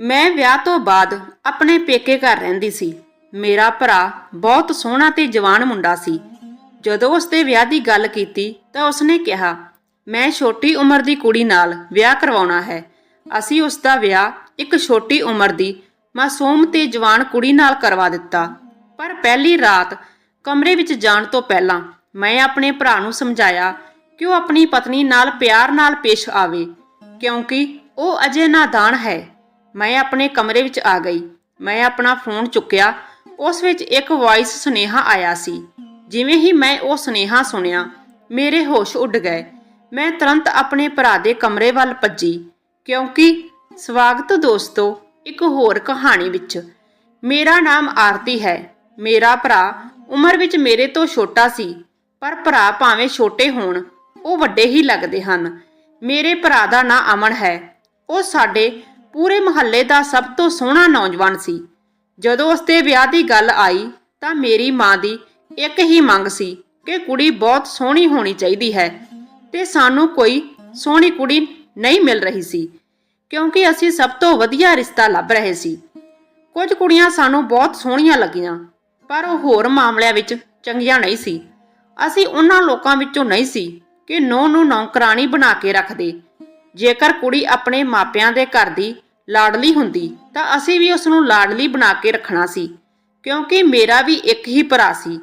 ਮੈਂ ਵਿਆਹ ਤੋਂ ਬਾਅਦ ਆਪਣੇ ਪੇਕੇ ਘਰ ਰਹਿੰਦੀ ਸੀ। ਮੇਰਾ ਭਰਾ ਬਹੁਤ ਸੋਹਣਾ ਤੇ ਜਵਾਨ ਮੁੰਡਾ ਸੀ। ਜਦੋਂ ਉਸਦੇ ਵਿਆਹ ਦੀ ਗੱਲ ਕੀਤੀ ਤਾਂ ਉਸਨੇ ਕਿਹਾ, ਮੈਂ ਛੋਟੀ ਉਮਰ ਦੀ ਕੁੜੀ ਨਾਲ ਵਿਆਹ ਕਰਵਾਉਣਾ ਹੈ। ਅਸੀਂ ਉਸ ਦਾ ਵਿਆਹ ਇੱਕ ਛੋਟੀ ਉਮਰ ਦੀ ਮਾਸੂਮ ਤੇ ਜਵਾਨ ਕੁੜੀ ਨਾਲ ਕਰਵਾ ਦਿੱਤਾ। ਪਰ ਪਹਿਲੀ ਰਾਤ ਕਮਰੇ ਵਿੱਚ ਜਾਣ ਤੋਂ ਪਹਿਲਾਂ ਮੈਂ ਆਪਣੇ ਭਰਾ ਨੂੰ ਸਮਝਾਇਆ ਕਿ ਉਹ ਆਪਣੀ ਪਤਨੀ ਨਾਲ ਪਿਆਰ ਨਾਲ ਪੇਸ਼ ਆਵੇ, ਕਿਉਂਕਿ ਉਹ ਅਜੇ ਨਾਦਾਨ ਹੈ। ਮੈਂ ਆਪਣੇ ਕਮਰੇ ਵਿੱਚ ਆ ਗਈ। ਮੈਂ ਆਪਣਾ ਫੋਨ ਚੁੱਕਿਆ। ਉਸ ਵਿੱਚ ਇੱਕ ਵਾਇਸ ਸੁਨੇਹਾ ਆਇਆ ਸੀ। ਜਿਵੇਂ ਹੀ ਮੈਂ ਉਹ ਸੁਨੇਹਾ ਸੁਣਿਆ, ਮੇਰੇ ਹੋਸ਼ ਉੱਡ ਗਏ। ਮੈਂ ਤੁਰੰਤ ਆਪਣੇ ਭਰਾ ਦੇ ਕਮਰੇ ਵੱਲ ਭੱਜੀ, ਕਿਉਂਕਿ ਸਵਾਗਤ ਦੋਸਤੋ, ਇੱਕ ਹੋਰ ਕਹਾਣੀ ਵਿੱਚ। ਮੇਰਾ ਨਾਮ ਆਰਤੀ ਹੈ। ਮੇਰਾ ਭਰਾ ਉਮਰ ਵਿੱਚ ਮੇਰੇ ਤੋਂ ਛੋਟਾ ਸੀ, ਪਰ ਭਰਾ ਭਾਵੇਂ ਛੋਟੇ ਹੋਣ, ਉਹ ਵੱਡੇ ਹੀ ਲੱਗਦੇ ਹਨ। ਮੇਰੇ ਭਰਾ ਦਾ ਨਾਂ ਅਮਨ ਹੈ। ਉਹ ਸਾਡੇ ਪੂਰੇ ਮੁਹੱਲੇ ਦਾ ਸਭ ਤੋਂ ਸੋਹਣਾ ਨੌਜਵਾਨ ਸੀ। ਜਦੋਂ ਉਸਦੇ ਵਿਆਹ ਦੀ ਗੱਲ ਆਈ ਤਾਂ ਮੇਰੀ ਮਾਂ ਦੀ ਇੱਕ ਹੀ ਮੰਗ ਸੀ ਕਿ ਕੁੜੀ ਬਹੁਤ ਸੋਹਣੀ ਹੋਣੀ ਚਾਹੀਦੀ ਹੈ ਤੇ ਸਾਨੂੰ ਕੋਈ ਸੋਹਣੀ ਕੁੜੀ ਨਹੀਂ ਮਿਲ ਰਹੀ ਸੀ, ਕਿਉਂਕਿ ਅਸੀਂ ਸਭ ਤੋਂ ਵਧੀਆ ਰਿਸ਼ਤਾ ਲੱਭ ਰਹੇ ਸੀ। ਕੁਝ ਕੁੜੀਆਂ ਸਾਨੂੰ ਬਹੁਤ ਸੋਹਣੀਆਂ ਲੱਗੀਆਂ, ਪਰ ਉਹ ਹੋਰ ਮਾਮਲਿਆਂ ਵਿੱਚ ਚੰਗੀਆਂ ਨਹੀਂ ਸੀ। ਅਸੀਂ ਉਹਨਾਂ ਲੋਕਾਂ ਵਿੱਚੋਂ ਨਹੀਂ ਸੀ ਕਿ ਨੌ ਨੂੰ ਨੌਕਰਾਨੀ ਬਣਾ ਕੇ ਰੱਖਦੇ। ਜੇਕਰ ਕੁੜੀ ਆਪਣੇ ਮਾਪਿਆਂ ਦੇ ਘਰ ਦੀ ਲਾਡਲੀ ਹੁੰਦੀ, ਤਾਂ ਅਸੀਂ ਵੀ ਉਸ ਨੂੰ ਲਾਡਲੀ ਬਣਾ ਕੇ ਰੱਖਣਾ ਸੀ, ਕਿਉਂਕਿ ਮੇਰਾ ਵੀ ਇੱਕ ਹੀ ਭਰਾ ਸੀ।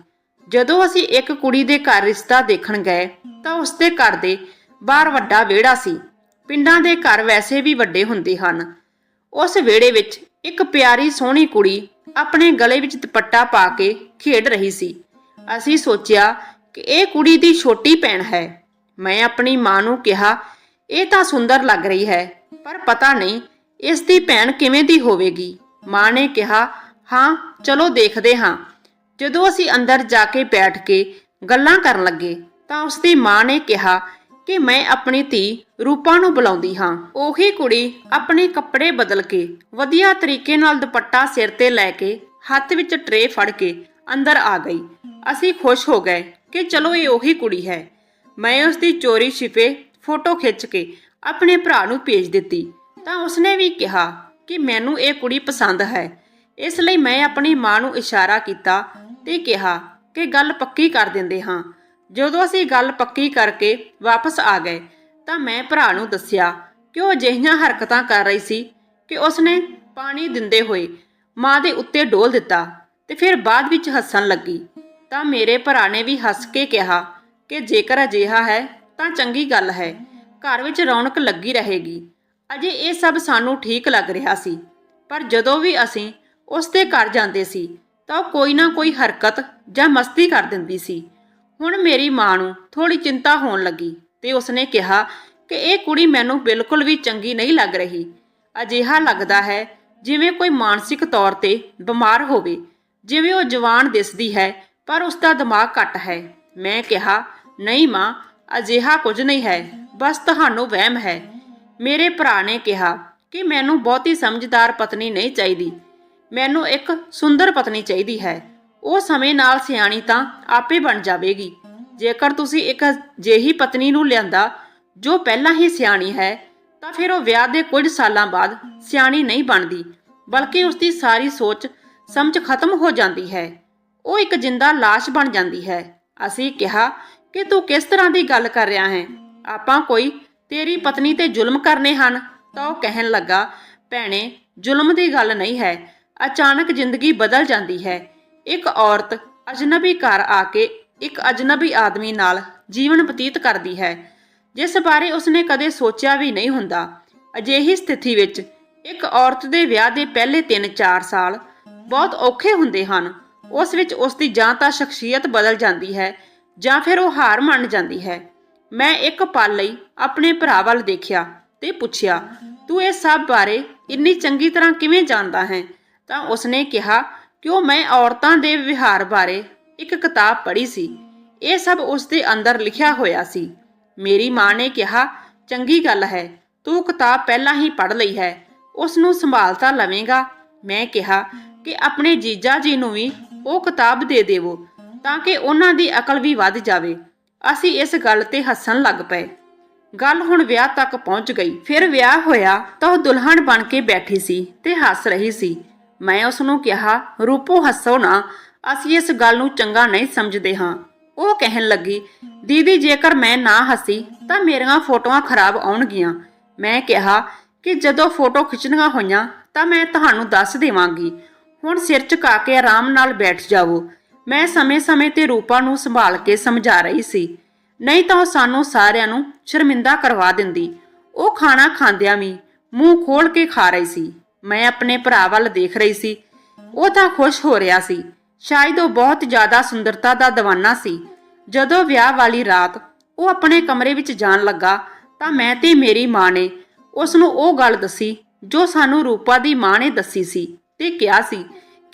ਜਦੋਂ ਅਸੀਂ ਇੱਕ ਕੁੜੀ ਦੇ ਘਰ ਰਿਸ਼ਤਾ ਦੇਖਣ ਗਏ, ਤਾਂ ਉਸਦੇ ਘਰ ਦੇ ਬਾਹਰ ਵੱਡਾ ਵਿਹੜਾ ਸੀ। ਪਿੰਡਾਂ ਦੇ ਘਰ ਵੈਸੇ ਵੀ ਵੱਡੇ ਹੁੰਦੇ ਹਨ। ਉਸ ਵਿਹੜੇ ਵਿੱਚ ਇੱਕ ਪਿਆਰੀ ਸੋਹਣੀ ਕੁੜੀ ਆਪਣੇ ਗਲੇ ਵਿੱਚ ਦੁਪੱਟਾ ਪਾ ਕੇ ਖੇਡ ਰਹੀ ਸੀ। ਅਸੀਂ ਸੋਚਿਆ ਕਿ ਇਹ ਕੁੜੀ ਦੀ ਛੋਟੀ ਭੈਣ ਹੈ। ਮੈਂ ਆਪਣੀ ਮਾਂ ਨੂੰ ਕਿਹਾ, ਇਹ ਤਾਂ ਸੁੰਦਰ ਲੱਗ ਰਹੀ ਹੈ, ਪਰ ਪਤਾ ਨਹੀਂ ਇਸ ਦੀ ਭੈਣ ਕਿਵੇਂ ਦੀ ਹੋਵੇਗੀ? ਮਾਂ ਨੇ ਕਿਹਾ, ਹਾਂ, ਚਲੋ ਦੇਖਦੇ ਹਾਂ। ਜਦੋਂ ਅਸੀਂ ਅੰਦਰ ਜਾ ਕੇ ਬੈਠ ਕੇ ਗੱਲਾਂ ਕਰਨ ਲੱਗੇ, ਤਾਂ ਉਸਦੀ ਮਾਂ ਨੇ ਕਿਹਾ ਕਿ ਮੈਂ ਆਪਣੀ ਧੀ ਰੂਪਾ ਨੂੰ ਬੁਲਾਉਂਦੀ ਹਾਂ। ਉਹੀ ਕੁੜੀ ਆਪਣੇ ਕੱਪੜੇ ਬਦਲ ਕੇ, ਵਧੀਆ ਤਰੀਕੇ ਨਾਲ ਦੁਪੱਟਾ ਸਿਰ ਤੇ ਲੈ ਕੇ, ਹੱਥ ਵਿੱਚ ਟਰੇ ਫੜ ਕੇ ਅੰਦਰ ਆ ਗਈ। ਅਸੀਂ ਖੁਸ਼ ਹੋ ਗਏ ਕਿ ਚਲੋ ਇਹ ਉਹੀ ਕੁੜੀ ਹੈ। ਮੈਂ ਉਸ ਦੀ ਚੋਰੀ ਛਿਪੇ ਫੋਟੋ ਖਿੱਚ ਕੇ ਆਪਣੇ ਭਰਾ ਨੂੰ ਭੇਜ ਦਿੱਤੀ। ਤਾਂ ਉਸਨੇ ਵੀ ਕਿਹਾ ਕਿ ਮੈਨੂੰ ਇਹ ਕੁੜੀ ਪਸੰਦ ਹੈ। ਇਸ ਲਈ ਮੈਂ ਆਪਣੀ ਮਾਂ ਨੂੰ ਇਸ਼ਾਰਾ ਕੀਤਾ ਤੇ ਕਿਹਾ ਕਿ ਗੱਲ ਪੱਕੀ ਕਰ ਦਿੰਦੇ ਹਾਂ। ਜਦੋਂ ਅਸੀਂ ਗੱਲ ਪੱਕੀ ਕਰਕੇ ਵਾਪਸ ਆ ਗਏ ਤਾਂ ਮੈਂ ਭਰਾ ਨੂੰ ਦੱਸਿਆ ਕਿ ਉਹ ਅਜਿਹੀਆਂ ਹਰਕਤਾਂ ਕਰ ਰਹੀ ਸੀ ਕਿ ਉਸਨੇ ਪਾਣੀ ਦਿੰਦੇ ਹੋਏ ਮਾਂ ਦੇ ਉੱਤੇ ਡੋਲ ਦਿੱਤਾ ਤੇ ਫਿਰ ਬਾਅਦ ਵਿੱਚ ਹੱਸਣ ਲੱਗੀ? ਤਾਂ ਮੇਰੇ ਭਰਾ ਨੇ ਵੀ ਹੱਸ ਕੇ ਕਿਹਾ ਕਿ ਜੇਕਰ ਅਜਿਹਾ ਹੈ ਤਾਂ ਚੰਗੀ ਗੱਲ ਹੈ, ਘਰ ਵਿੱਚ ਰੌਣਕ ਲੱਗੀ ਰਹੇਗੀ। ਅਜੇ ਇਹ ਸਭ ਸਾਨੂੰ ਠੀਕ ਲੱਗ ਰਿਹਾ ਸੀ, ਪਰ ਜਦੋਂ ਵੀ ਅਸੀਂ ਉਸ ਦੇ ਘਰ ਜਾਂਦੇ ਸੀ, ਤਾਂ ਉਹ ਕੋਈ ਨਾ ਕੋਈ ਹਰਕਤ ਜਾਂ ਮਸਤੀ ਕਰ ਦਿੰਦੀ ਸੀ। ਹੁਣ ਮੇਰੀ ਮਾਂ ਨੂੰ ਥੋੜੀ ਚਿੰਤਾ ਹੋਣ ਲੱਗੀ ਤੇ ਉਸਨੇ ਕਿਹਾ ਕਿ ਇਹ ਕੁੜੀ ਮੈਨੂੰ ਬਿਲਕੁਲ ਵੀ ਚੰਗੀ ਨਹੀਂ ਲੱਗ ਰਹੀ। ਅਜਿਹਾ ਲੱਗਦਾ ਹੈ ਜਿਵੇਂ ਕੋਈ ਮਾਨਸਿਕ ਤੌਰ ਤੇ ਬਿਮਾਰ ਹੋਵੇ, ਜਿਵੇਂ ਉਹ ਜਵਾਨ ਦਿਸਦੀ ਹੈ, ਪਰ ਉਸ ਦਾ ਦਿਮਾਗ ਘੱਟ ਹੈ। ਮੈਂ ਕਿਹਾ, ਨਹੀਂ ਮਾਂ, ਅਜਿਹਾ ਕੁਝ ਨਹੀਂ ਹੈ, ਬਸ ਤੁਹਾਨੂੰ ਵਹਿਮ ਹੈ। ਮੇਰੇ ਭਰਾ ਨੇ ਕਿਹਾ ਕਿ ਮੈਨੂੰ ਬਹੁਤੀ ਸਮਝਦਾਰ ਪਤਨੀ ਨਹੀਂ ਚਾਹੀਦੀ। ਮੈਨੂੰ ਇੱਕ ਸੁੰਦਰ ਪਤਨੀ ਚਾਹੀਦੀ ਹੈ। ਉਹ ਸਮੇਂ ਨਾਲ ਸਿਆਣੀ ਤਾਂ ਆਪੇ ਬਣ ਜਾਵੇਗੀ। ਜੇਕਰ ਤੁਸੀਂ ਇੱਕ ਜਿਹੀ ਪਤਨੀ ਨੂੰ ਲਿਆਂਦਾ ਜੋ ਪਹਿਲਾਂ ਹੀ ਸਿਆਣੀ ਹੈ, ਤਾਂ ਫਿਰ ਉਹ ਵਿਆਹ ਦੇ ਕੁਝ ਸਾਲਾਂ ਬਾਅਦ ਸਿਆਣੀ ਨਹੀਂ ਬਣਦੀ, ਬਲਕਿ ਉਸ ਦੀ ਸਾਰੀ ਸੋਚ ਸਮਝ ਖਤਮ ਹੋ ਜਾਂਦੀ ਹੈ। ਉਹ ਇੱਕ ਜਿੰਦਾ ਲਾਸ਼ ਬਣ ਜਾਂਦੀ ਹੈ। ਅਸੀਂ ਕਿਹਾ, ਕਿ ਤੂੰ ਕਿਸ ਤਰ੍ਹਾਂ ਦੀ ਗੱਲ ਕਰ ਰਿਹਾ ਹੈ? ਆਪਾਂ ਕੋਈ ਤੇਰੀ ਪਤਨੀ ਤੇ ਜ਼ੁਲਮ ਕਰਨੇ ਹਨ, ਤਾਂ ਉਹ ਕਹਿਣ ਲੱਗਾ, ਭੈਣੇ, ਜ਼ੁਲਮ ਦੀ ਗੱਲ ਨਹੀਂ ਹੈ, ਅਚਾਨਕ ਜ਼ਿੰਦਗੀ ਬਦਲ ਜਾਂਦੀ ਹੈ। ਇੱਕ ਔਰਤ ਅਜਨਬੀ ਘਰ ਆ ਕੇ ਇੱਕ ਅਜਨਬੀ ਆਦਮੀ ਨਾਲ ਜੀਵਨ ਬਤੀਤ ਕਰਦੀ ਹੈ, ਜਿਸ ਬਾਰੇ ਉਸਨੇ ਕਦੇ ਸੋਚਿਆ ਵੀ ਨਹੀਂ ਹੁੰਦਾ। ਅਜਿਹੀ ਸਥਿਤੀ ਵਿੱਚ ਇੱਕ ਔਰਤ ਦੇ ਵਿਆਹ ਦੇ ਪਹਿਲੇ 3-4 ਸਾਲ ਬਹੁਤ ਔਖੇ ਹੁੰਦੇ ਹਨ। ਉਸ ਵਿੱਚ ਉਸ ਦੀ ਜਾਂ ਤਾਂ ਸ਼ਖਸੀਅਤ ਬਦਲ ਜਾਂਦੀ ਹੈ ਜਾਂ ਫਿਰ ਉਹ ਹਾਰ ਮੰਨ ਜਾਂਦੀ ਹੈ। ਮੈਂ ਇੱਕ ਪਲ ਲਈ ਆਪਣੇ ਭਰਾ ਵੱਲ ਦੇਖਿਆ ਤੇ ਪੁੱਛਿਆ, ਤੂੰ ਇਹ ਸਭ ਬਾਰੇ ਇੰਨੀ ਚੰਗੀ ਤਰ੍ਹਾਂ ਕਿਵੇਂ ਜਾਣਦਾ ਹੈ? ਤਾਂ ਉਸਨੇ ਕਿਹਾ ਕਿ ਉਹ ਮੈਂ ਔਰਤਾਂ ਦੇ ਵਿਹਾਰ ਬਾਰੇ ਇੱਕ ਕਿਤਾਬ ਪੜ੍ਹੀ ਸੀ। ਇਹ ਸਭ ਉਸ ਦੇ ਅੰਦਰ ਲਿਖਿਆ ਹੋਇਆ ਸੀ। ਮੇਰੀ ਮਾਂ ਨੇ ਕਿਹਾ, ਚੰਗੀ ਗੱਲ ਹੈ, ਤੂੰ ਕਿਤਾਬ ਪਹਿਲਾਂ ਹੀ ਪੜ੍ਹ ਲਈ ਹੈ ਉਸ ਨੂੰ ਸੰਭਾਲ ਤਾਂ ਲਵੇਂਗਾ। ਮੈਂ ਕਿਹਾ, ਕਿ ਆਪਣੇ ਜੀਜਾ ਜੀ ਨੂੰ ਵੀ ਉਹ ਕਿਤਾਬ ਦੇ ਦੇਵੋ, ਤਾਂ ਕਿ ਉਹਨਾਂ ਦੀ ਅਕਲ ਵੀ ਵੱਧ ਜਾਵੇ। ਅਸੀਂ ਇਸ ਗੱਲ ਤੇ ਹੱਸਣ ਲੱਗ ਪਏ। ਗੱਲ ਹੁਣ ਵਿਆਹ ਤੱਕ ਪਹੁੰਚ ਗਈ। ਫਿਰ ਵਿਆਹ ਹੋਇਆ ਤਾਂ ਉਹ ਦੁਲਹਨ ਬਣ ਕੇ ਬੈਠੀ ਸੀ ਤੇ ਹੱਸ ਰਹੀ ਸੀ। ਮੈਂ ਉਸ ਨੂੰ ਕਿਹਾ, ਰੂਪੋ, ਹੱਸੋ ਨਾ। ਅਸੀਂ ਇਸ ਗੱਲ ਨੂੰ ਚੰਗਾ ਨਹੀਂ ਸਮਝਦੇ ਹਾਂ। ਉਹ ਕਹਿਣ ਲੱਗੀ, ਦੀਦੀ, ਜੇਕਰ ਮੈਂ ਨਾ ਹੱਸੀ ਤਾਂ ਮੇਰੀਆਂ ਫੋਟੋਆਂ ਖਰਾਬ ਆਉਣਗੀਆਂ। ਮੈਂ ਕਿਹਾ ਕਿ ਜਦੋਂ ਫੋਟੋ ਖਿੱਚਣੀਆਂ ਹੋਈਆਂ ਤਾਂ ਮੈਂ ਤੁਹਾਨੂੰ ਦੱਸ ਦੇਵਾਂਗੀ। ਹੁਣ ਸਿਰ ਝੁਕਾ ਕੇ ਆਰਾਮ ਨਾਲ ਬੈਠ ਜਾਵੋ। ਮੈਂ ਸਮੇਂ-ਸਮੇਂ ਤੇ ਰੂਪਾ ਨੂੰ ਸੰਭਾਲ ਕੇ ਸਮਝਾ ਰਹੀ ਸੀ। ਨਹੀਂ ਤਾਂ ਉਹ ਸਾਨੂੰ ਸਾਰਿਆਂ ਨੂੰ ਸ਼ਰਮਿੰਦਾ ਕਰਵਾ ਦਿੰਦੀ। ਉਹ ਖਾਣਾ ਖਾਂਦਿਆਂ ਵੀ ਮੂੰਹ ਖੋਲ ਕੇ ਖਾ ਰਹੀ ਸੀ। ਮੈਂ ਆਪਣੇ ਭਰਾ ਵੱਲ ਦੇਖ ਰਹੀ ਸੀ। ਉਹ ਤਾਂ ਖੁਸ਼ ਹੋ ਰਿਹਾ ਸੀ। ਸ਼ਾਇਦ ਉਹ ਬਹੁਤ ਜ਼ਿਆਦਾ ਸੁੰਦਰਤਾ ਦਾ دیਵਾਨਾ ਸੀ। ਜਦੋਂ ਵਿਆਹ ਵਾਲੀ ਰਾਤ ਉਹ ਆਪਣੇ ਕਮਰੇ ਵਿੱਚ ਜਾਣ ਲੱਗਾ ਤਾਂ ਮੈਂ ਤੇ ਮੇਰੀ ਮਾਂ ਨੇ ਉਸ ਨੂੰ ਉਹ ਗੱਲ ਦੱਸੀ ਜੋ ਸਾਨੂੰ ਰੂਪਾ ਦੀ ਮਾਂ ਨੇ ਦੱਸੀ ਸੀ ਤੇ ਕਿਹਾ ਸੀ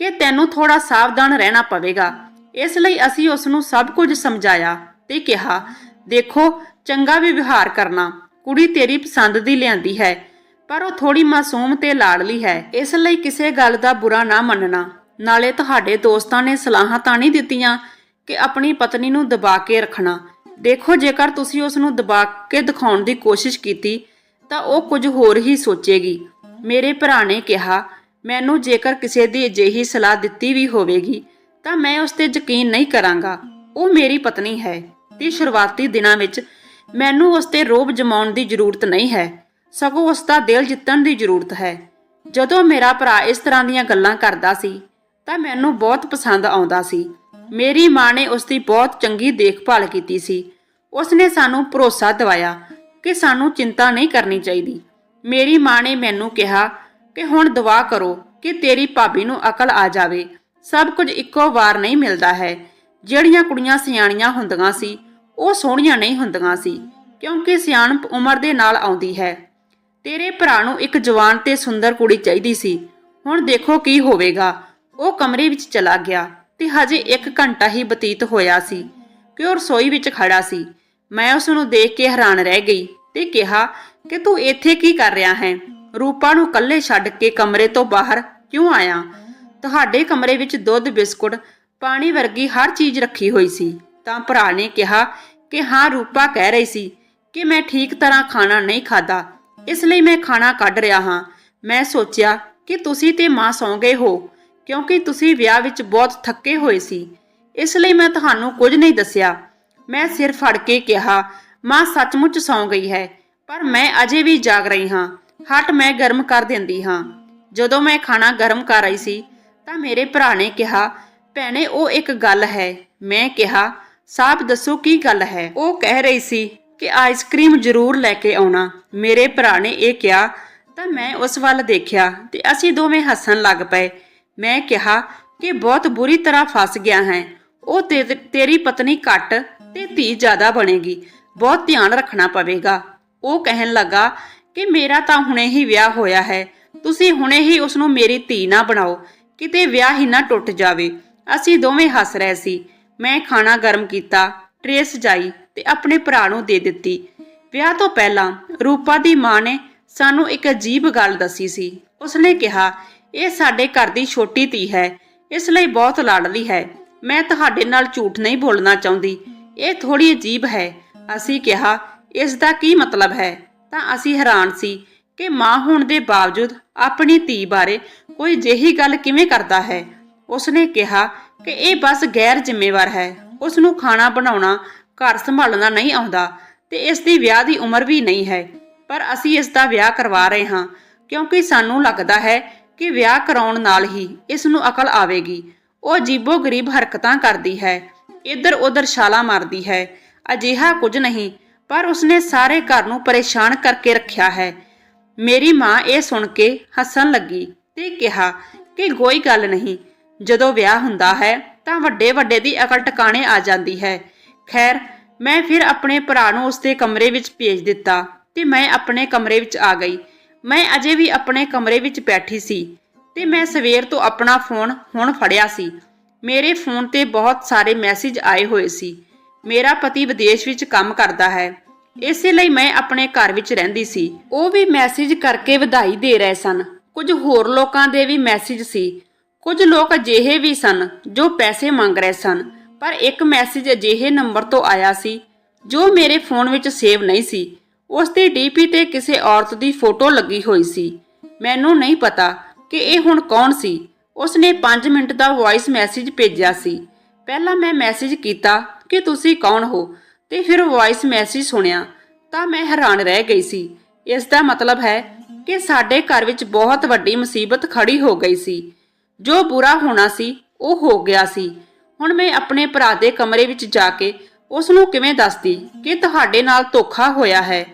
ਕਿ ਤੈਨੂੰ ਥੋੜਾ ਸਾਵਧਾਨ ਰਹਿਣਾ ਪਵੇਗਾ। ਇਸ ਲਈ ਅਸੀਂ ਉਸ ਨੂੰ ਸਭ ਕੁਝ ਸਮਝਾਇਆ ਤੇ ਕਿਹਾ, ਦੇਖੋ, ਚੰਗਾ ਵਿਵਹਾਰ ਕਰਨਾ, ਕੁੜੀ ਤੇਰੀ ਪਸੰਦ ਦੀ ਲਿਆਂਦੀ ਹੈ, ਪਰ ਉਹ ਥੋੜੀ ਮਾਸੂਮ ਤੇ ਲਾਡਲੀ ਹੈ। ਇਸ ਲਈ ਕਿਸੇ ਗੱਲ ਦਾ ਬੁਰਾ ਨਾ ਮੰਨਣਾ। ਨਾਲੇ ਤੁਹਾਡੇ ਦੋਸਤਾਂ ਨੇ ਸਲਾਹਾਂ ਤਾਂ ਨਹੀਂ ਦਿੱਤੀਆਂ ਕਿ ਆਪਣੀ ਪਤਨੀ ਨੂੰ ਦਬਾ ਕੇ ਰੱਖਣਾ। ਦੇਖੋ, ਜੇਕਰ ਤੁਸੀਂ ਉਸ ਨੂੰ ਦਬਾ ਕੇ ਦਿਖਾਉਣ ਦੀ ਕੋਸ਼ਿਸ਼ ਕੀਤੀ, ਤਾਂ ਉਹ ਕੁਝ ਹੋਰ ਹੀ ਸੋਚੇਗੀ। ਮੇਰੇ ਭਰਾ ਨੇ ਕਿਹਾ ਮੈਨੂੰ ਜੇਕਰ ਕਿਸੇ ਦੀ ਅਜਿਹੀ ਸਲਾਹ ਦਿੱਤੀ ਵੀ ਹੋਵੇਗੀ, ਤਾਂ ਮੈਂ ਉਸ ਤੇ ਯਕੀਨ ਨਹੀਂ ਕਰਾਂਗਾ। ਉਹ ਮੇਰੀ ਪਤਨੀ ਹੈ। ਤੇ ਸ਼ੁਰੂਆਤੀ ਦਿਨਾਂ ਵਿੱਚ ਮੈਨੂੰ ਉਸ ਤੇ ਰੋਬ ਜਮਾਉਣ ਦੀ ਜ਼ਰੂਰਤ ਨਹੀਂ ਹੈ। ਸਗੋਂ ਉਸ ਦਾ ਦਿਲ ਜਿੱਤਣ ਦੀ ਜ਼ਰੂਰਤ ਹੈ। ਜਦੋਂ ਮੇਰਾ ਭਰਾ ਇਸ ਤਰ੍ਹਾਂ ਦੀਆਂ ਗੱਲਾਂ ਕਰਦਾ ਸੀ, ਤਾਂ ਮੈਨੂੰ ਬਹੁਤ ਪਸੰਦ ਆਉਂਦਾ ਸੀ। ਮੇਰੀ ਮਾਂ ਨੇ ਉਸ ਦੀ ਬਹੁਤ ਚੰਗੀ ਦੇਖਭਾਲ ਕੀਤੀ ਸੀ। ਉਸ ਨੇ ਸਾਨੂੰ ਭਰੋਸਾ ਦਿਵਾਇਆ ਕਿ ਸਾਨੂੰ ਚਿੰਤਾ ਨਹੀਂ ਕਰਨੀ ਚਾਹੀਦੀ। ਮੇਰੀ ਮਾਂ ਨੇ ਮੈਨੂੰ ਕਿਹਾ ਕਿ ਹੁਣ ਦੁਆ ਕਰੋ ਕਿ ਤੇਰੀ ਭਾਬੀ ਨੂੰ ਅਕਲ ਆ ਜਾਵੇ। ਸਭ ਕੁਝ ਇੱਕੋ ਵਾਰ ਨਹੀਂ ਮਿਲਦਾ ਹੈ। ਜਿਹੜੀਆਂ ਕੁੜੀਆਂ ਸਿਆਣੀਆਂ ਹੁੰਦੀਆਂ ਸੀ, ਉਹ ਸੋਹਣੀਆਂ ਨਹੀਂ ਹੁੰਦੀਆਂ ਸੀ, ਕਿਉਂਕਿ ਸਿਆਣਪ ਉਮਰ ਦੇ ਨਾਲ ਆਉਂਦੀ ਹੈ। ਤੇਰੇ ਭਰਾ ਨੂੰ ਇੱਕ ਜਵਾਨ ਤੇ ਸੁੰਦਰ ਕੁੜੀ ਚਾਹੀਦੀ ਸੀ। ਹੁਣ ਦੇਖੋ ਕੀ ਹੋਵੇਗਾ। ਉਹ ਕਮਰੇ ਵਿੱਚ ਚਲਾ ਗਿਆ ਤੇ ਹਜੇ 1 ਘੰਟਾ ਹੀ ਬਤੀਤ ਹੋਇਆ ਸੀ। ਕਿ ਉਹ ਰਸੋਈ ਵਿੱਚ ਖੜਾ ਸੀ। ਮੈਂ ਉਸ ਨੂੰ ਦੇਖ ਕੇ ਹੈਰਾਨ ਰਹਿ ਗਈ ਤੇ ਕਿਹਾ, ਕਿ ਤੂੰ ਇੱਥੇ ਕੀ ਕਰ ਰਿਹਾ ਹੈ? ਰੂਪਾ ਨੂੰ ਇਕੱਲੇ ਛੱਡ ਕੇ ਕਮਰੇ ਤੋਂ ਬਾਹਰ ਕਿਉਂ ਆਇਆ? ਤੁਹਾਡੇ ਕਮਰੇ ਵਿੱਚ ਦੁੱਧ, ਬਿਸਕੁਟ, ਪਾਣੀ ਵਰਗੀ ਹਰ ਚੀਜ਼ ਰੱਖੀ ਹੋਈ ਸੀ। ਤਾਂ ਭਰਾ ਨੇ ਕਿਹਾ ਕਿ ਹਾਂ, ਰੂਪਾ ਕਹਿ ਰਹੀ ਸੀ ਕਿ ਮੈਂ ਠੀਕ ਤਰ੍ਹਾਂ ਖਾਣਾ ਨਹੀਂ ਖਾਦਾ ਇਸ ਲਈ ਮੈਂ ਖਾਣਾ ਕੱਢ ਰਿਹਾ ਹਾਂ। ਮੈਂ ਸੋਚਿਆ ਕਿ ਤੁਸੀਂ ਤੇ ਮਾਂ ਸੌਂ ਗਏ ਹੋ, ਕਿਉਂਕਿ ਤੁਸੀਂ ਵਿਆਹ ਵਿੱਚ ਬਹੁਤ ਥੱਕੇ ਹੋਏ ਸੀ। ਇਸ ਲਈ ਮੈਂ ਤੁਹਾਨੂੰ ਕੁਝ ਨਹੀਂ ਦੱਸਿਆ। ਮੈਂ ਸਿਰ ਫੜ ਕੇ ਕਿਹਾ, ਮਾਂ ਸੱਚਮੁੱਚ ਸੌਂ ਗਈ ਹੈ, ਪਰ ਮੈਂ ਅਜੇ ਵੀ ਜਾਗ ਰਹੀ ਹਾਂ। ਹਟ ਮੈਂ ਗਰਮ ਕਰ ਦਿੰਦੀ ਹਾਂ। ਜਦੋਂ ਮੈਂ ਖਾਣਾ ਗਰਮ ਕਰ ਰਹੀ ਸੀ, ਤਾਂ ਮੇਰੇ ਭਰਾ ਨੇ ਕਿਹਾ, ਭੈਣੇ, ਉਹ ਇੱਕ ਗੱਲ ਹੈ। ਮੈਂ ਕਿਹਾ, ਸਾਬ ਦੱਸੋ ਕੀ ਗੱਲ ਹੈ? ਉਹ ਕਹਿ ਰਹੀ ਸੀ ਕਿ ਆਈਸਕ੍ਰੀਮ ਜ਼ਰੂਰ ਲੈ ਕੇ ਆਉਣਾ। ਮੇਰੇ ਭਰਾ ਨੇ ਇਹ ਕਿਹਾ, ਤਾਂ ਮੈਂ ਉਸ ਵੱਲ ਦੇਖਿਆ ਤੇ ਅਸੀਂ ਦੋਵੇਂ ਹੱਸਣ ਲੱਗ ਪਏ। ਮੈਂ ਕਿਹਾ, ਕਿ ਬਹੁਤ ਬੁਰੀ ਤਰ੍ਹਾਂ ਫਸ ਗਿਆ ਹੈ। ਉਹ ਤੇਰੀ ਪਤਨੀ ਘੱਟ ਤੇ ਧੀ ਜ਼ਿਆਦਾ ਬਣੇਗੀ। ਬਹੁਤ ਧਿਆਨ ਰੱਖਣਾ ਪਵੇਗਾ। ਉਹ ਕਹਿਣ ਲੱਗਾ ਕਿ ਮੇਰਾ ਤਾਂ ਹੁਣੇ ਹੀ ਵਿਆਹ ਹੋਇਆ ਹੈ। ਤੁਸੀਂ ਹੁਣੇ ਹੀ ਉਸ ਨੂੰ ਮੇਰੀ ਧੀ ਨਾ ਬਣਾਓ। ਕਿਤੇ ਵਿਆਹ ਹੀ ਨਾ ਟੁੱਟ ਜਾਵੇ। ਅਸੀਂ ਦੋਵੇਂ ਹੱਸ ਰਹੇ ਸੀ। ਮੈਂ ਖਾਣਾ ਗਰਮ ਕੀਤਾ ਟਰੇ ਸਜਾਈ ਤੇ ਆਪਣੇ ਭਰਾ ਨੂੰ ਦੇ ਦਿੱਤੀ। ਵਿਆਹ ਤੋਂ ਪਹਿਲਾਂ ਰੂਪਾ ਦੀ ਮਾਂ ਨੇ ਸਾਨੂੰ ਇੱਕ ਅਜੀਬ ਗੱਲ ਦੱਸੀ ਸੀ। ਉਸਨੇ ਕਿਹਾ, ਇਹ ਸਾਡੇ ਘਰ ਦੀ ਛੋਟੀ ਧੀ ਹੈ। ਇਸ ਲਈ ਬਹੁਤ ਲਾਡਲੀ ਹੈ। ਮੈਂ ਤੁਹਾਡੇ ਨਾਲ ਝੂਠ ਨਹੀਂ ਬੋਲਣਾ ਚਾਹੁੰਦੀ। ਇਹ ਥੋੜੀ ਅਜੀਬ ਹੈ। ਅਸੀਂ ਕਿਹਾ, ਇਸ ਦਾ ਕੀ ਮਤਲਬ ਹੈ? ਤਾਂ ਅਸੀਂ ਹੈਰਾਨ ਸੀ ਕਿ ਮਾਂ ਹੋਣ ਦੇ ਬਾਵਜੂਦ ਆਪਣੀ ਧੀ ਬਾਰੇ ਕੋਈ ਜਿਹੀ ਗੱਲ ਕਿਵੇਂ ਕਰਦਾ ਹੈ। ਉਸਨੇ ਕਿਹਾ ਕਿ ਇਹ ਬਸ ਗੈਰ ਜ਼ਿੰਮੇਵਾਰ ਹੈ। ਉਸ ਨੂੰ ਖਾਣਾ ਬਣਾਉਣਾ, ਘਰ ਸੰਭਾਲਣਾ ਨਹੀਂ ਆਉਂਦਾ ਤੇ ਇਸ ਦੀ ਵਿਆਹ ਦੀ ਉਮਰ ਵੀ ਨਹੀਂ ਹੈ। ਪਰ ਅਸੀਂ ਇਸ ਦਾ ਵਿਆਹ ਕਰਵਾ ਰਹੇ ਹਾਂ, ਕਿਉਂਕਿ ਸਾਨੂੰ ਲੱਗਦਾ ਹੈ ਕਿ ਵਿਆਹ ਕਰਾਉਣ ਨਾਲ ਹੀ ਇਸ ਨੂੰ ਅਕਲ ਆਵੇਗੀ। ਉਹ ਜੀਬੋ ਗਰੀਬ ਹਰਕਤਾਂ ਕਰਦੀ ਹੈ। ਇੱਧਰ ਉੱਧਰ ਛਾਲਾ ਮਾਰਦੀ ਹੈ। ਅਜਿਹਾ ਕੁਝ ਨਹੀਂ ਪਰ ਉਸਨੇ ਸਾਰੇ ਘਰ ਨੂੰ ਪਰੇਸ਼ਾਨ ਕਰਕੇ ਰੱਖਿਆ ਹੈ। ਮੇਰੀ ਮਾਂ ਇਹ ਸੁਣ ਕੇ ਹੱਸਣ ਲੱਗੀ ਤੇ ਕਿਹਾ ਕਿ ਕੋਈ ਗੱਲ ਨਹੀਂ, ਜਦੋਂ ਵਿਆਹ ਹੁੰਦਾ ਹੈ ਤਾਂ ਵੱਡੇ ਵੱਡੇ ਦੀ ਅਕਲ ਟਿਕਾਣੇ ਆ ਜਾਂਦੀ ਹੈ। ਖੈਰ, ਮੈਂ ਫਿਰ ਆਪਣੇ ਭਰਾ ਨੂੰ ਉਸਦੇ ਕਮਰੇ ਵਿੱਚ ਭੇਜ ਦਿੱਤਾ ਤੇ ਮੈਂ ਆਪਣੇ ਕਮਰੇ ਵਿੱਚ ਆ ਗਈ। ਮੈਂ ਅਜੇ ਵੀ ਆਪਣੇ ਕਮਰੇ ਵਿੱਚ ਬੈਠੀ ਸੀ ਤੇ ਮੈਂ ਸਵੇਰ ਤੋਂ ਆਪਣਾ ਫੋਨ ਹੁਣ ਫੜਿਆ ਸੀ। ਮੇਰੇ ਫੋਨ ਤੇ ਬਹੁਤ ਸਾਰੇ ਮੈਸੇਜ ਆਏ ਹੋਏ ਸੀ। ਮੇਰਾ ਪਤੀ ਵਿਦੇਸ਼ ਵਿੱਚ ਕੰਮ ਕਰਦਾ ਹੈ। ਇਸੇ ਲਈ ਮੈਂ ਆਪਣੇ ਘਰ ਵਿੱਚ ਰਹਿੰਦੀ ਸੀ। ਉਹ ਵੀ ਮੈਸੇਜ ਕਰਕੇ ਵਧਾਈ ਦੇ ਰਹੇ ਸਨ। ਕੁਝ ਹੋਰ ਲੋਕਾਂ ਦੇ ਵੀ ਮੈਸੇਜ ਸੀ। ਕੁਝ ਲੋਕ ਅਜਿਹੇ ਵੀ ਸਨ ਜੋ ਪੈਸੇ ਮੰਗ ਰਹੇ ਸਨ। ਪਰ ਇੱਕ ਮੈਸੇਜ ਅਜਿਹੇ ਨੰਬਰ ਤੋਂ ਆਇਆ ਸੀ, ਜੋ ਮੇਰੇ ਫੋਨ ਵਿੱਚ ਸੇਵ ਨਹੀਂ ਸੀ। ਉਸ ਦੀ ਡੀਪੀ ਤੇ ਕਿਸੇ ਔਰਤ ਦੀ ਫੋਟੋ ਲੱਗੀ ਹੋਈ ਸੀ। ਮੈਨੂੰ ਨਹੀਂ ਪਤਾ ਕਿ ਇਹ ਹੁਣ ਕੌਣ ਸੀ। ਉਸ ਨੇ 5 ਮਿੰਟ ਦਾ ਵੌਇਸ ਮੈਸੇਜ ਭੇਜਿਆ ਸੀ। ਪਹਿਲਾਂ ਮੈਂ ਮੈਸੇਜ ਕੀਤਾ ਕਿ ਤੁਸੀਂ ਕੌਣ ਹੋ? ਤੇ ਫਿਰ ਵੌਇਸ ਮੈਸੇਜ ਸੁਣਿਆ, ਤਾਂ ਮੈਂ ਹੈਰਾਨ ਰਹਿ ਗਈ ਸੀ। ਇਸ ਦਾ ਮਤਲਬ ਹੈ ਕਿ ਸਾਡੇ ਘਰ ਵਿੱਚ ਬਹੁਤ ਵੱਡੀ ਮੁਸੀਬਤ ਖੜੀ ਹੋ ਗਈ ਸੀ। ਜੋ ਬੁਰਾ ਹੋਣਾ ਸੀ, ਉਹ ਹੋ ਗਿਆ ਸੀ। ਹੁਣ ਮੈਂ ਆਪਣੇ ਭਰਾ ਦੇ ਕਮਰੇ ਵਿੱਚ ਜਾ ਕੇ ਉਸ ਨੂੰ ਕਿਵੇਂ ਦੱਸਦੀ ਕਿ ਤੁਹਾਡੇ ਨਾਲ ਧੋਖਾ ਹੋਇਆ ਹੈ?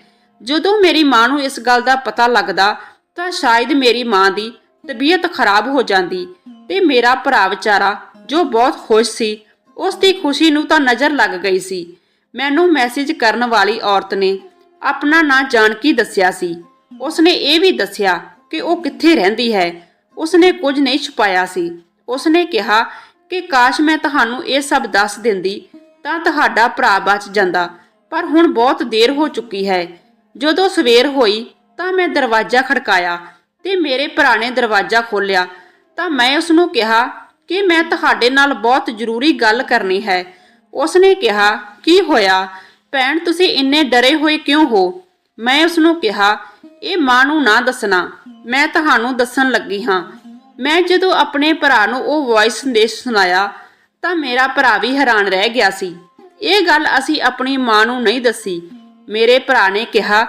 ਜਦੋਂ ਮੇਰੀ ਮਾਂ ਨੂੰ ਇਸ ਗੱਲ ਦਾ ਪਤਾ ਲੱਗਦਾ, ਤਾਂ ਸ਼ਾਇਦ ਮੇਰੀ ਮਾਂ ਦੀ ਤਬੀਅਤ ਖਰਾਬ ਹੋ ਜਾਂਦੀ ਤੇ ਮੇਰਾ ਭਰਾ ਵਿਚਾਰਾ ਜੋ ਬਹੁਤ ਖੁਸ਼ ਸੀ ਉਸ ਦੀ ਖੁਸ਼ੀ ਨੂੰ ਤਾਂ ਨਜ਼ਰ ਲੱਗ ਗਈ ਸੀ। ਮੈਨੂੰ ਮੈਸੇਜ ਕਰਨ ਵਾਲੀ ਔਰਤ ਨੇ ਆਪਣਾ ਨਾਂ ਜਾਣਕੀ ਦੱਸਿਆ ਸੀ। ਉਸਨੇ ਇਹ ਵੀ ਦੱਸਿਆ ਕਿ ਉਹ ਕਿੱਥੇ ਰਹਿੰਦੀ ਹੈ। ਉਸਨੇ ਕੁਝ ਨਹੀਂ ਛੁਪਾਇਆ ਸੀ। ਉਸਨੇ ਕਿਹਾ ਕਿ, ਕਾਸ਼ ਮੈਂ ਤੁਹਾਨੂੰ ਇਹ ਸਭ ਦੱਸ ਦਿੰਦੀ, ਤਾਂ ਤੁਹਾਡਾ ਭਰਾ ਬਚ ਜਾਂਦਾ। ਪਰ ਹੁਣ ਬਹੁਤ ਦੇਰ ਹੋ ਚੁੱਕੀ ਹੈ। ਜਦੋਂ ਸਵੇਰ ਹੋਈ, ਤਾਂ ਮੈਂ ਦਰਵਾਜ਼ਾ ਖੜਕਾਇਆ ਤੇ ਮੇਰੇ ਭਰਾ ਨੇ ਦਰਵਾਜ਼ਾ ਖੋਲ੍ਹਿਆ। ਤਾਂ ਮੈਂ ਉਸ ਨੂੰ ਕਿਹਾ ਕਿ ਮੈਂ ਤੁਹਾਡੇ ਨਾਲ ਬਹੁਤ ਜ਼ਰੂਰੀ ਗੱਲ ਕਰਨੀ ਹੈ। ਉਸਨੇ ਕਿਹਾ, ਕੀ ਹੋਇਆ? ਭੈਣ, ਤੁਸੀਂ ਇੰਨੇ ਡਰੇ ਹੋਏ ਕਿਉਂ ਹੋ? ਮੈਂ ਉਸ ਨੂੰ ਕਿਹਾ, ਇਹ ਮਾਂ ਨੂੰ ਨਾ ਦੱਸਣਾ। ਮੈਂ ਤੁਹਾਨੂੰ ਦੱਸਣ ਲੱਗੀ ਹਾਂ। ਮੈਂ ਜਦੋਂ ਆਪਣੇ ਭਰਾ ਨੂੰ ਉਹ ਵੌਇਸ ਸੰਦੇਸ਼ ਸੁਣਾਇਆ, ਤਾਂ ਮੇਰਾ ਭਰਾ ਵੀ ਹੈਰਾਨ ਰਹਿ ਗਿਆ ਸੀ। ਇਹ ਗੱਲ ਅਸੀਂ ਆਪਣੀ ਮਾਂ ਨੂੰ ਨਹੀਂ ਦੱਸੀ। ਮੇਰੇ ਭਰਾ ਨੇ ਕਿਹਾ,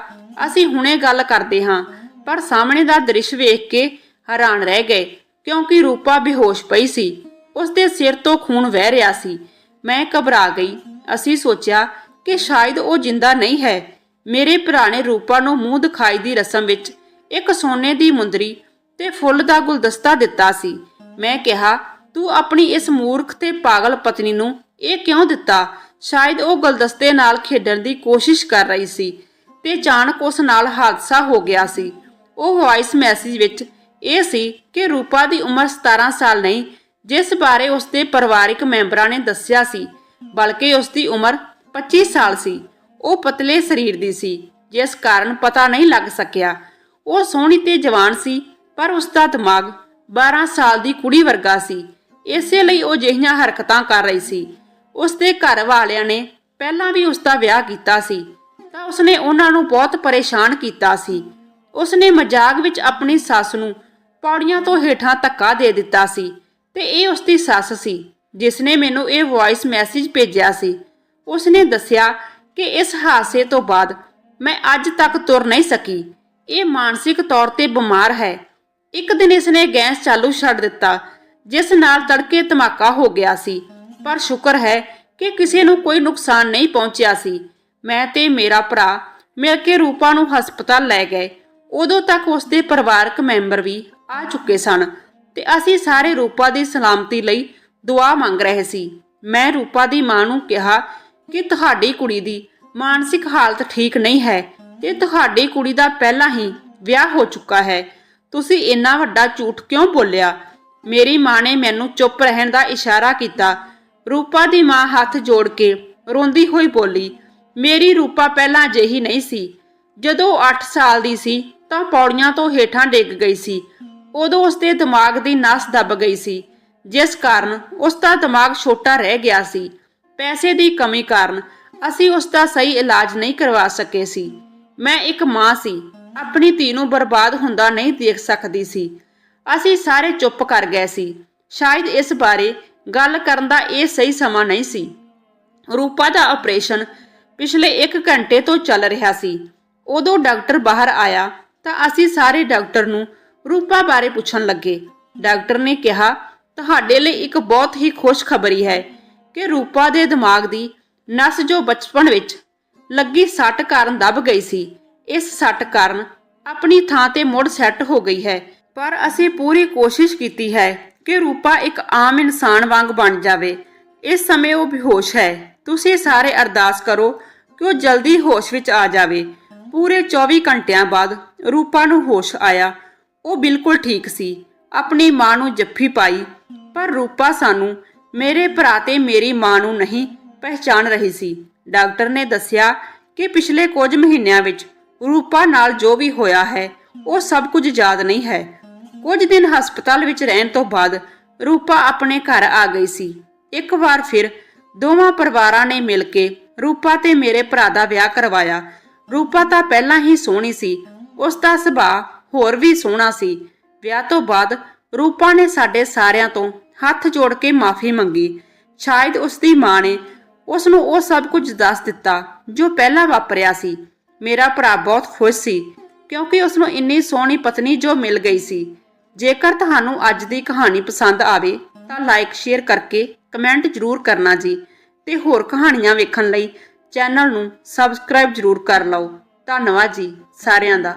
ਅਸੀਂ ਹੁਣੇ ਗੱਲ ਕਰਦੇ ਹਾਂ। ਪਰ ਸਾਹਮਣੇ ਦਾ ਦ੍ਰਿਸ਼ ਵੇਖ ਕੇ ਹੈਰਾਨ ਰਹਿ ਗਏ। ਕਿਉਂਕਿ ਰੂਪਾ ਬੇਹੋਸ਼ ਪਈ ਸੀ। ਉਸ ਦੇ ਸਿਰ ਤੋਂ ਖੂਨ ਵਹਿ ਰਿਹਾ ਸੀ। ਮੈਂ ਘਬਰਾ ਗਈ। ਅਸੀਂ ਸੋਚਿਆ ਕਿ ਸ਼ਾਇਦ ਉਹ ਜਿੰਦਾ ਨਹੀਂ ਹੈ। ਮੇਰੇ ਭਰਾ ਨੇ ਰੂਪਾ ਨੂੰ ਮੂੰਹ ਦਿਖਾਈ ਦੀ ਰਸਮ ਵਿੱਚ ਇੱਕ ਸੋਨੇ ਦੀ ਮੁੰਦਰੀ ਤੇ ਫੁੱਲ ਦਾ ਗੁਲਦਸਤਾ ਦਿੱਤਾ ਸੀ। ਮੈਂ ਕਿਹਾ, ਤੂੰ ਆਪਣੀ ਇਸ ਮੂਰਖ ਤੇ ਪਾਗਲ ਪਤਨੀ ਨੂੰ ਇਹ ਕਿਉਂ ਦਿੱਤਾ? ਸ਼ਾਇਦ ਉਹ ਗੁਲਦਸਤੇ ਨਾਲ ਖੇਡਣ ਦੀ ਕੋਸ਼ਿਸ਼ ਕਰ ਰਹੀ ਸੀ ਤੇ ਅਚਾਨਕ ਉਸ ਨਾਲ ਹਾਦਸਾ ਹੋ ਗਿਆ ਸੀ। ਉਹ ਵੌਇਸ ਮੈਸੇਜ ਵਿੱਚ ਇਹ ਸੀ ਕਿ ਰੂਪਾ ਦੀ ਉਮਰ 17 ਸਾਲ ਨਹੀਂ, ਜਿਸ ਬਾਰੇ ਉਸਦੇ ਪਰਿਵਾਰਿਕ ਮੈਂਬਰਾਂ ਨੇ ਦੱਸਿਆ ਸੀ, ਬਲਕਿ ਉਸਦੀ ਉਮਰ 25 ਸਾਲ ਸੀ। ਉਹ ਪਤਲੇ ਸਰੀਰ ਦੀ ਸੀ, ਜਿਸ ਕਾਰਨ ਪਤਾ ਨਹੀਂ ਲੱਗ ਸਕਿਆ। ਉਹ ਸੋਹਣੀ ਤੇ ਜਵਾਨ ਸੀ, ਪਰ ਉਸ ਦਿਮਾਗ 12 ਸਾਲ ਦੀ ਕੁੜੀ ਵਰਗਾ ਸੀ। ਇਸੇ ਲਈ ਉਹ ਜਿਹੀਆਂ ਹਰਕਤਾਂ ਕਰ ਰਹੀ ਸੀ। ਉਸਦੇ ਘਰ ਵਾਲਿਆਂ ਨੇ ਪਹਿਲਾਂ ਵੀ ਉਸਦਾ ਵਿਆਹ ਕੀਤਾ ਸੀ, ਤਾਂ ਉਸਨੇ ਉਹਨਾਂ ਨੂੰ ਬਹੁਤ ਪਰੇਸ਼ਾਨ ਕੀਤਾ ਸੀ। ਉਸਨੇ ਮਜ਼ਾਕ ਵਿੱਚ ਆਪਣੀ ਸੱਸ ਨੂੰ ਪੌੜੀਆਂ ਤੋਂ ਹੇਠਾਂ ਧੱਕਾ ਦੇ ਦਿੱਤਾ ਸੀ ਤੇ ਇਹ ਉਸ ਦੀ ਸੱਸ ਸੀ ਜਿਸ ਨੇ ਮੈਨੂੰ ਇਹ ਵੌਇਸ ਮੈਸੇਜ ਭੇਜਿਆ ਸੀ। ਉਸਨੇ ਦੱਸਿਆ ਕਿ ਇਸ ਹਾਦਸੇ ਤੋਂ ਬਾਅਦ ਮੈਂ ਅੱਜ ਤੱਕ ਤੁਰ ਨਹੀਂ ਸਕੀ। ਇਹ ਮਾਨਸਿਕ ਤੌਰ ਤੇ ਬਿਮਾਰ ਹੈ। ਇੱਕ ਦਿਨ ਇਸਨੇ ਗੈਸ ਚਾਲੂ ਛੱਡ ਦਿੱਤਾ, ਜਿਸ ਨਾਲ ਤੜਕੇ ਧਮਾਕਾ ਹੋ ਗਿਆ ਸੀ। ਪਰ ਸ਼ੁਕਰ ਹੈ ਕਿ ਕਿਸੇ ਨੂੰ ਕੋਈ ਨੁਕਸਾਨ ਨਹੀਂ ਪਹੁੰਚਿਆ ਸੀ। ਮੈਂ ਤੇ ਮੇਰਾ ਭਰਾ ਮਿਲ ਕੇ ਰੂਪਾ ਨੂੰ ਹਸਪਤਾਲ ਲੈ ਗਏ। ਉਦੋਂ ਤੱਕ ਉਸਦੇ ਪਰਿਵਾਰਕ ਮੈਂਬਰ ਵੀ ਆ ਚੁੱਕੇ ਸਨ ਤੇ ਅਸੀਂ ਸਾਰੇ ਰੂਪਾ ਦੀ ਸਲਾਮਤੀ ਲਈ ਦੁਆ ਮੰਗ ਰਹੇ ਸੀ। ਮੈਂ ਰੂਪਾ ਦੀ ਮਾਂ ਨੂੰ ਕਿਹਾ ਕਿ ਤੁਹਾਡੀ ਕੁੜੀ ਦੀ ਮਾਨਸਿਕ ਹਾਲਤ ਠੀਕ ਨਹੀਂ ਹੈ ਤੇ ਤੁਹਾਡੀ ਕੁੜੀ ਦਾ ਪਹਿਲਾਂ ਹੀ ਵਿਆਹ ਹੋ ਚੁੱਕਾ ਹੈ। ਤੁਸੀਂ ਇੰਨਾ ਵੱਡਾ ਝੂਠ ਕਿਉਂ ਬੋਲਿਆ? ਮੇਰੀ ਮਾਂ ਨੇ ਮੈਨੂੰ ਚੁੱਪ ਰਹਿਣ ਦਾ ਇਸ਼ਾਰਾ ਕੀਤਾ। ਰੂਪਾ ਦੀ ਮਾਂ ਹੱਥ ਜੋੜ ਕੇ ਰੋਂਦੀ ਹੋਈ ਬੋਲੀ, ਮੇਰੀ ਰੂਪਾ ਪਹਿਲਾਂ ਅਜਿਹੀ ਨਹੀਂ ਸੀ। ਜਦੋਂ ਉਹ 8 ਸਾਲ ਦੀ ਸੀ ਤਾਂ ਪੌੜੀਆਂ ਤੋਂ ਹੇਠਾਂ ਡਿੱਗ ਗਈ ਸੀ। ਉਦੋਂ ਉਸਦੇ ਦਿਮਾਗ ਦੀ ਨਸ ਦੱਬ ਗਈ ਸੀ, ਜਿਸ ਕਾਰਨ ਉਸ ਦਾ ਦਿਮਾਗ ਛੋਟਾ ਰਹਿ ਗਿਆ ਸੀ। ਪੈਸੇ ਦੀ ਕਮੀ ਕਾਰਨ ਅਸੀਂ ਉਸ ਦਾ ਸਹੀ ਇਲਾਜ ਨਹੀਂ ਕਰਵਾ ਸਕੇ ਸੀ। ਮੈਂ ਇੱਕ ਮਾਂ ਸੀ, ਆਪਣੀ ਧੀ ਨੂੰ ਬਰਬਾਦ ਹੁੰਦਾ ਨਹੀਂ ਦੇਖ ਸਕਦੀ ਸੀ। ਅਸੀਂ ਸਾਰੇ ਚੁੱਪ ਕਰ ਗਏ ਸੀ। ਸ਼ਾਇਦ ਇਸ ਬਾਰੇ ਗੱਲ ਕਰਨ ਦਾ ਇਹ ਸਹੀ ਸਮਾਂ ਨਹੀਂ ਸੀ। ਰੂਪਾ ਦਾ ਆਪਰੇਸ਼ਨ ਪਿਛਲੇ 1 ਘੰਟੇ ਤੋਂ ਚੱਲ ਰਿਹਾ ਸੀ। ਉਦੋਂ ਡਾਕਟਰ ਬਾਹਰ ਆਇਆ ਤਾਂ ਅਸੀਂ ਸਾਰੇ ਡਾਕਟਰ ਨੂੰ ਰੂਪਾ ਬਾਰੇ ਪੁੱਛਣ ਲੱਗੇ। ਡਾਕਟਰ ਨੇ ਕਿਹਾ, ਤੁਹਾਡੇ ਲਈ ਇੱਕ ਬਹੁਤ ਹੀ ਖੁਸ਼ ਖਬਰੀ ਹੈ ਕਿ ਰੂਪਾ ਦੇ ਦਿਮਾਗ ਦੀ ਨਸ ਜੋ ਬਚਪਨ ਵਿੱਚ ਲੱਗੀ ਸੱਟ ਕਾਰਨ ਦਬ ਗਈ ਸੀ। ਇਸ ਸੱਟ ਕਾਰਨ ਆਪਣੀ ਥਾਂ ਤੇ ਮੁੜ ਸੈੱਟ ਹੋ ਗਈ ਹੈ। ਪਰ ਅਸੀਂ ਪੂਰੀ ਕੋਸ਼ਿਸ਼ ਕੀਤੀ ਹੈ ਕਿ ਰੂਪਾ ਇੱਕ ਆਮ ਇਨਸਾਨ ਵਾਂਗ ਬਣ ਜਾਵੇ। ਇਸ ਸਮੇਂ ਉਹ ਬੇਹੋਸ਼ ਹੈ। ਤੁਸੀਂ ਸਾਰੇ ਅਰਦਾਸ ਕਰੋ ਕਿ ਉਹ ਜਲਦੀ ਹੋਸ਼ ਵਿੱਚ ਆ ਜਾਵੇ। ਪੂਰੇ 24 ਘੰਟਿਆਂ ਬਾਅਦ ਰੂਪਾ ਨੂੰ ਹੋਸ਼ ਆਇਆ। ਉਹ ਬਿਲਕੁਲ ਠੀਕ ਸੀ। ਆਪਣੀ ਮਾਂ ਨੂੰ ਜੱਫੀ ਪਾਈ, ਪਰ ਰੂਪਾ ਸਾਨੂੰ ਮੇਰੇ ਭਰਾ ਤੇ ਮੇਰੀ ਮਾਂ ਨੂੰ ਨਹੀਂ ਪਹਿਚਾਨ ਰਹੀ ਸੀ। ਡਾਕਟਰ ਨੇ ਦੱਸਿਆ ਕਿ ਪਿਛਲੇ ਕੁਝ ਮਹੀਨਿਆਂ ਵਿੱਚ ਰੂਪਾ ਨਾਲ ਜੋ ਵੀ ਹੋਇਆ ਹੈ, ਉਹ ਸਭ ਕੁਝ ਯਾਦ ਨਹੀਂ ਹੈ। ਕੁਝ ਦਿਨ ਹਸਪਤਾਲ ਵਿੱਚ ਰਹਿਣ ਤੋਂ ਬਾਅਦ ਰੂਪਾ ਆਪਣੇ ਘਰ ਆ ਗਈ ਸੀ। ਇੱਕ ਵਾਰ ਫਿਰ ਦੋਵਾਂ ਪਰਿਵਾਰਾਂ ਨੇ ਮਿਲ ਕੇ ਰੂਪਾ ਤੇ ਮੇਰੇ ਭਰਾ ਦਾ ਵਿਆਹ ਕਰਵਾਇਆ। ਰੂਪਾ ਤਾਂ ਪਹਿਲਾਂ ਹੀ ਸੋਹਣੀ ਸੀ, ਉਸ ਦਾ ਸੁਭਾਅ ਹੋਰ ਵੀ ਸੋਹਣਾ ਸੀ। ਵਿਆਹ ਤੋਂ ਬਾਅਦ ਰੂਪਾ ਨੇ ਸਾਡੇ ਸਾਰਿਆਂ ਤੋਂ ਹੱਥ ਜੋੜ ਕੇ ਮਾਫੀ ਮੰਗੀ। ਸ਼ਾਇਦ ਉਸ ਦੀ ਮਾਂ ਨੇ ਉਸ ਨੂੰ ਉਹ ਸਭ ਕੁਝ ਦੱਸ ਦਿੱਤਾ ਜੋ ਪਹਿਲਾਂ ਵਾਪਰਿਆ ਸੀ। ਮੇਰਾ ਭਰਾ ਬਹੁਤ ਖੁਸ਼ ਸੀ ਕਿਉਂਕਿ ਉਸ ਨੂੰ ਇੰਨੀ ਸੋਹਣੀ ਪਤਨੀ ਜੋ ਮਿਲ ਗਈ ਸੀ। ਜੇਕਰ ਤੁਹਾਨੂੰ ਅੱਜ ਦੀ ਕਹਾਣੀ ਪਸੰਦ ਆਵੇ ਤਾਂ ਲਾਈਕ, ਸ਼ੇਅਰ ਕਰਕੇ ਕਮੈਂਟ ਜ਼ਰੂਰ ਕਰਨਾ ਜੀ। ਤੇ ਹੋਰ ਕਹਾਣੀਆਂ ਵੇਖਣ ਲਈ ਚੈਨਲ ਨੂੰ ਸਬਸਕ੍ਰਾਈਬ ਜ਼ਰੂਰ ਕਰ ਲਓ। ਧੰਨਵਾਦ ਜੀ ਸਾਰਿਆਂ ਦਾ।